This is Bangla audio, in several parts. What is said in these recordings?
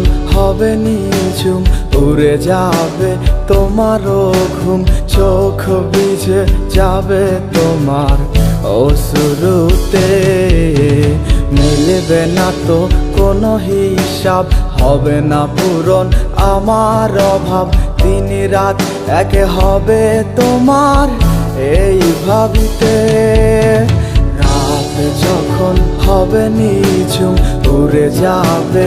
যখন হবে নিঝুম, উড়ে যাবে তোমারও ঘুম, চোখ ভিজে যাবে তোমার অসুরুতে মিলবে না তো কোনো হিসাব, হবে না পূরণ আমার অভাব। দিন রাত একে হবে তোমার এই ভাবিতে। রাত যখন হবে নিঝুম, উড়ে যাবে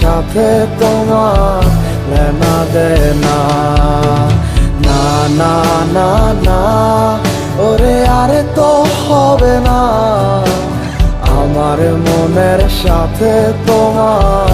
সাথে তোমার লেনা দে না না না না না, ওরে, আরে তো হবে না। আমার মনের সাথে তোমার